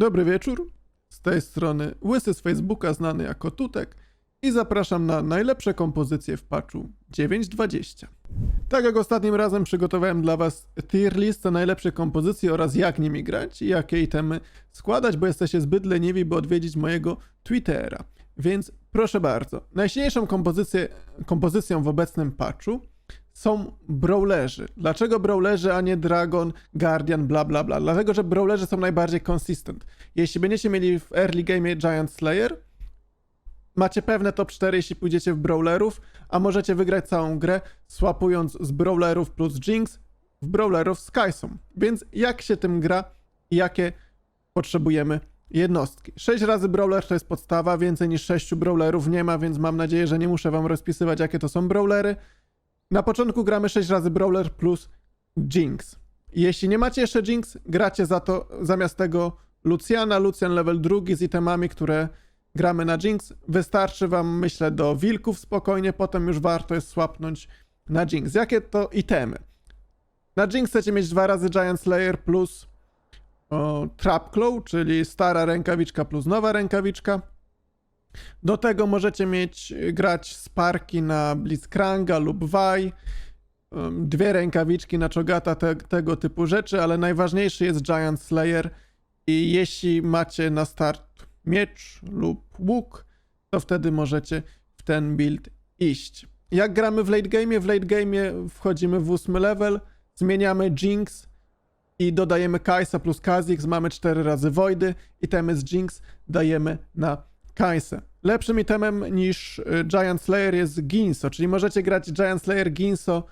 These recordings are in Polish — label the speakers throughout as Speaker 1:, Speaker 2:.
Speaker 1: Dobry wieczór. Z tej strony Łysy z Facebooka, znany jako Tutek i zapraszam na najlepsze kompozycje w patchu 9.20. Tak jak ostatnim razem przygotowałem dla Was tier listę najlepszych kompozycji oraz jak nimi grać i jakie itemy składać, bo jesteście zbyt leniwi, by odwiedzić mojego Twittera. Więc proszę bardzo, najsilniejszą kompozycję, kompozycją w obecnym patchu są brawlerzy. Dlaczego brawlerzy, a nie Dragon, Guardian, bla bla bla? Dlatego, że brawlerzy są najbardziej consistent. Jeśli będziecie mieli w early game Giant Slayer, macie pewne top 4, jeśli pójdziecie w brawlerów, a możecie wygrać całą grę swapując z brawlerów plus Jinx w brawlerów z. Więc jak się tym gra i jakie potrzebujemy jednostki. 6 razy brawler to jest podstawa, więcej niż 6 brawlerów nie ma, więc mam nadzieję, że nie muszę wam rozpisywać, jakie to są brawlery. Na początku gramy 6 razy Brawler plus Jinx. Jeśli nie macie jeszcze Jinx, gracie za to zamiast tego Luciana, Lucian level drugi z itemami, które gramy na Jinx. Wystarczy wam, myślę, do wilków spokojnie, potem już warto jest swapnąć na Jinx. Jakie to itemy? Na Jinx chcecie mieć dwa razy Giant Slayer plus o, Trap Claw, czyli stara rękawiczka plus nowa rękawiczka. Do tego możecie mieć, y, grać Sparki na Blitzcranga lub ym, dwie rękawiczki na Chogata, te, tego typu rzeczy, ale najważniejszy jest Giant Slayer i jeśli macie na start miecz lub łuk, to wtedy możecie w ten build iść. Jak gramy w late game? W late game wchodzimy w ósmy level, zmieniamy Jinx i dodajemy Kaisa plus Kha'Zix, mamy 4 razy Voidy, itemy z Jinx dajemy na Kaisę. Lepszym itemem niż y, Giant Slayer jest Ginso, czyli możecie grać Giant Slayer, Ginso,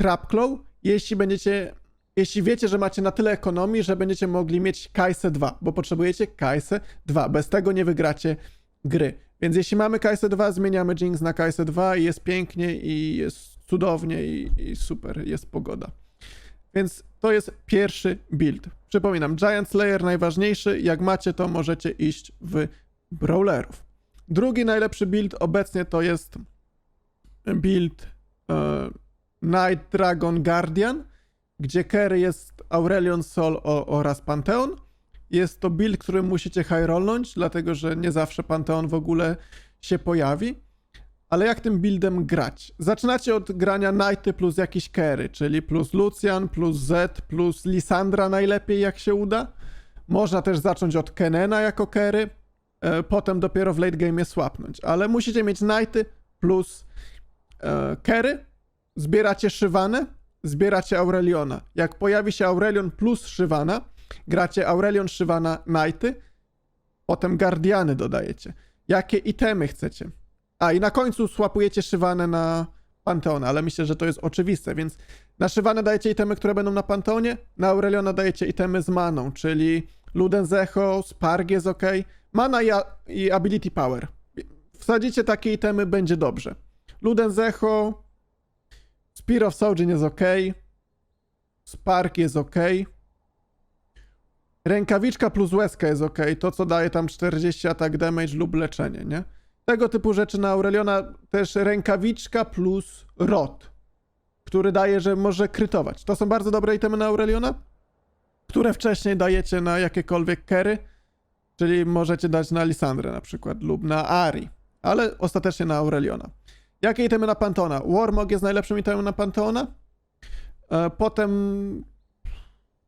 Speaker 1: Trapclaw, jeśli będziecie, jeśli wiecie, że macie na tyle ekonomii, że będziecie mogli mieć Kaisę 2, bo potrzebujecie Kaisę 2. Bez tego nie wygracie gry. Więc jeśli mamy Kaisę 2, zmieniamy Jinx na Kaisę 2 i jest pięknie i jest cudownie i, i super, jest pogoda. Więc to jest pierwszy build. Przypominam, Giant Slayer najważniejszy. Jak macie, to możecie iść w brawlerów. Drugi najlepszy build obecnie to jest build e, Night Dragon Guardian, gdzie carry jest Aurelion Sol o, oraz Pantheon. Jest to build, który musicie high rollnąć, dlatego że nie zawsze Pantheon w ogóle się pojawi. Ale jak tym buildem grać? Zaczynacie od grania Knighty plus jakiś carry, czyli plus Lucian, plus Z, plus Lisandra najlepiej jak się uda. Można też zacząć od Kenena jako carry, potem dopiero w late game swapnąć. Ale musicie mieć Knighty plus e, zbieracie Shyvanę, zbieracie Aureliona. Jak pojawi się Aurelion plus Shyvana, gracie Aurelion, Shyvana, Knighty, potem Guardiany dodajecie. Jakie itemy chcecie? A i na końcu słapujecie Szywanę na Panteona, ale myślę, że to jest oczywiste, więc na Szywanę dajecie itemy, które będą na Panteonie, na Aureliona dajecie itemy z maną, czyli Luden Zecho, Sparg jest ok, mana i, i Ability Power. Wsadzicie takie itemy, będzie dobrze. Luden Zecho, Spear of Sojourn jest ok, Spark jest ok, Rękawiczka plus łezka jest ok, to co daje tam 40 atak damage lub leczenie, nie? Tego typu rzeczy na Aureliona też rękawiczka plus rot, który daje, że może krytować. To są bardzo dobre itemy na Aureliona, które wcześniej dajecie na jakiekolwiek kery, czyli możecie dać na Lisandrę na przykład lub na Ari, ale ostatecznie na Aureliona. Jakie itemy na Pantona? Warmog jest najlepszym itemem na Pantona. E, Potem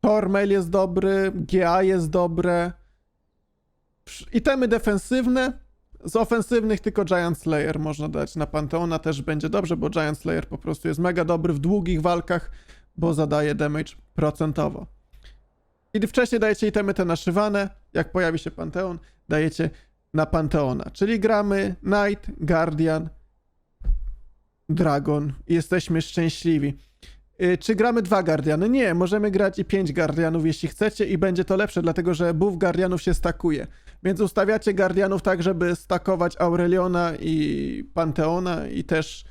Speaker 1: Tormail jest dobry, GA jest dobre. Itemy defensywne. Z ofensywnych tylko Giant Slayer można dać na Panteona, też będzie dobrze, bo Giant Slayer po prostu jest mega dobry w długich walkach, bo zadaje damage procentowo. I wcześniej dajecie itemy te naszywane, jak pojawi się Panteon, dajecie na Panteona. Czyli gramy Knight, Guardian, Dragon i jesteśmy szczęśliwi. Y, Czy gramy dwa Guardiany? Nie, możemy grać i pięć Guardianów, jeśli chcecie, i będzie to lepsze, dlatego że buff Guardianów się stakuje. Więc ustawiacie Guardianów tak, żeby stakować Aureliona i Panteona, i też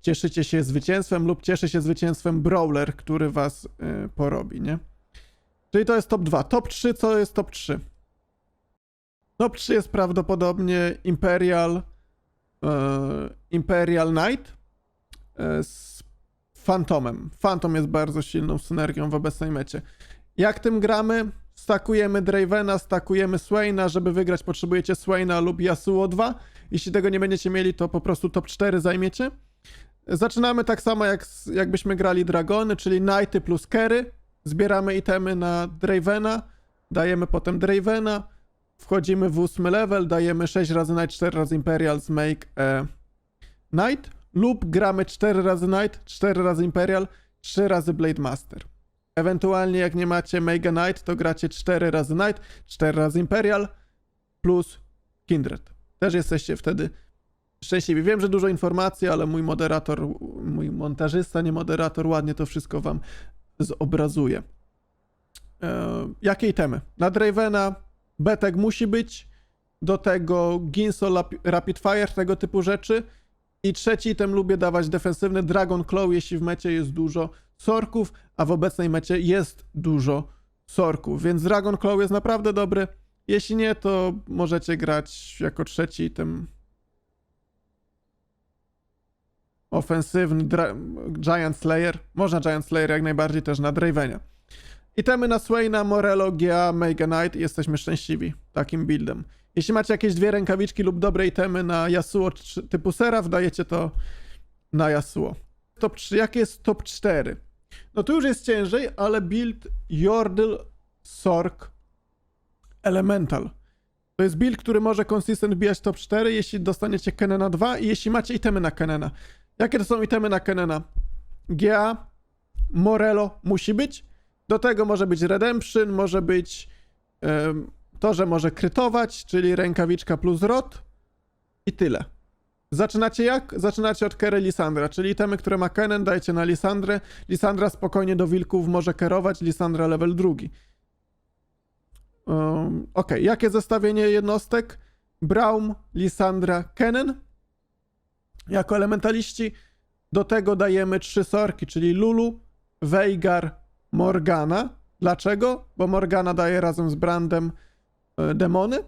Speaker 1: cieszycie się zwycięstwem, lub cieszy się zwycięstwem Brawler, który was y, porobi, nie? Czyli to jest top 2. Top 3, co jest top 3? Top 3 jest prawdopodobnie Imperial, e, Imperial Knight e, z Phantomem. Phantom jest bardzo silną synergią w obecnej mecie. Jak tym gramy? stakujemy Dravena, stakujemy Swaina, żeby wygrać potrzebujecie Swaina lub Yasuo 2. Jeśli tego nie będziecie mieli, to po prostu top 4 zajmiecie. Zaczynamy tak samo jak jakbyśmy grali Dragony, czyli Knighty plus Kerry. Zbieramy itemy na Dravena, dajemy potem Dravena, wchodzimy w ósmy level, dajemy 6 razy Knight, 4 razy Imperial, make a Knight lub gramy 4 razy Knight, 4 razy Imperial, 3 razy Blade Master. Ewentualnie jak nie macie Mega Knight, to gracie 4 razy Knight, 4 razy Imperial plus Kindred. Też jesteście wtedy szczęśliwi. Wiem, że dużo informacji, ale mój moderator, mój montażysta, nie moderator, ładnie to wszystko wam zobrazuje. E, jakie itemy? Na Dravena Betek musi być, do tego Ginso Rapid Fire, tego typu rzeczy. I trzeci item lubię dawać defensywny Dragon Claw, jeśli w mecie jest dużo sorków, a w obecnej mecie jest dużo sorków, więc Dragon Claw jest naprawdę dobry. Jeśli nie, to możecie grać jako trzeci item ofensywny Giant Slayer. Można Giant Slayer jak najbardziej też na Dravenia. Itemy na Swaina, Morello, GA, Mega Knight jesteśmy szczęśliwi takim buildem. Jeśli macie jakieś dwie rękawiczki lub dobre itemy na Yasuo typu Seraph, dajecie to na Yasuo. Top 3. Jakie jest top 4? No tu już jest ciężej, ale build Yordle Sork Elemental. To jest build, który może consistent bijać top 4, jeśli dostaniecie Kenena 2 i jeśli macie itemy na Kenena. Jakie to są itemy na Kenena? GA, Morello musi być. Do tego może być Redemption, może być em, to, że może krytować, czyli rękawiczka plus rot i tyle. Zaczynacie jak? Zaczynacie od Kery Lisandra, czyli itemy, które ma Kenen, dajcie na Lisandrę. Lisandra spokojnie do wilków może kerować, Lisandra level drugi. Um, ok, jakie zestawienie jednostek? Braum, Lisandra, Kennen. Jako elementaliści do tego dajemy trzy sorki, czyli Lulu, Veigar, Morgana. Dlaczego? Bo Morgana daje razem z Brandem e, demony.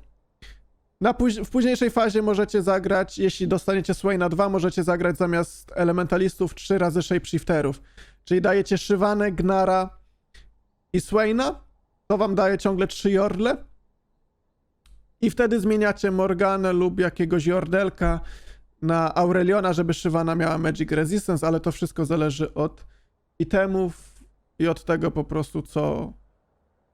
Speaker 1: Na póź- w późniejszej fazie możecie zagrać, jeśli dostaniecie Swaina 2, możecie zagrać zamiast elementalistów 3 razy shapeshifterów. Czyli dajecie Szywanę, Gnara i Swaina. To wam daje ciągle 3 Jordle. I wtedy zmieniacie Morganę lub jakiegoś Jordelka na Aureliona, żeby Szywana miała Magic Resistance, ale to wszystko zależy od itemów i od tego po prostu, co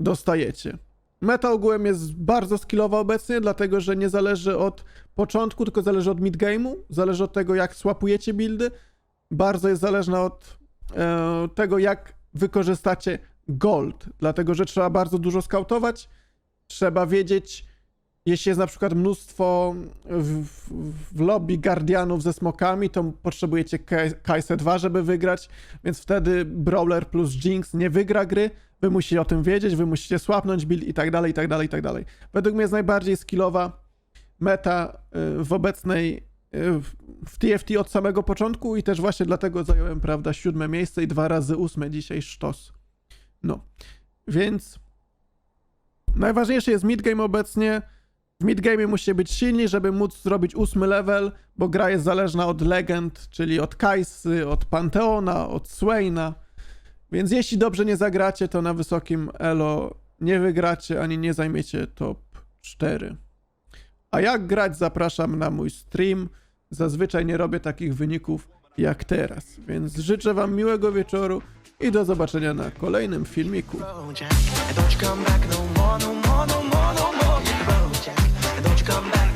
Speaker 1: dostajecie. Meta ogółem jest bardzo skillowa obecnie, dlatego że nie zależy od początku, tylko zależy od midgame'u, zależy od tego, jak swapujecie buildy. Bardzo jest zależna od e, tego, jak wykorzystacie gold, dlatego że trzeba bardzo dużo skautować, trzeba wiedzieć, jeśli jest na przykład mnóstwo w, w, w lobby guardianów ze smokami, to potrzebujecie Kai'Sa 2, żeby wygrać, więc wtedy Brawler plus Jinx nie wygra gry, wy musicie o tym wiedzieć, wy musicie słapnąć build i tak dalej, i tak dalej, i tak dalej. Według mnie jest najbardziej skillowa meta y, w obecnej y, w TFT od samego początku i też właśnie dlatego zająłem, prawda, siódme miejsce i dwa razy ósme dzisiaj sztos. No, więc najważniejszy jest midgame obecnie. W midgame musicie być silni, żeby móc zrobić ósmy level, bo gra jest zależna od legend, czyli od Kajsy, od Panteona, od Swaina. Więc jeśli dobrze nie zagracie, to na wysokim elo nie wygracie ani nie zajmiecie top 4. A jak grać, zapraszam na mój stream. Zazwyczaj nie robię takich wyników jak teraz. Więc życzę Wam miłego wieczoru i do zobaczenia na kolejnym filmiku.
Speaker 2: come back.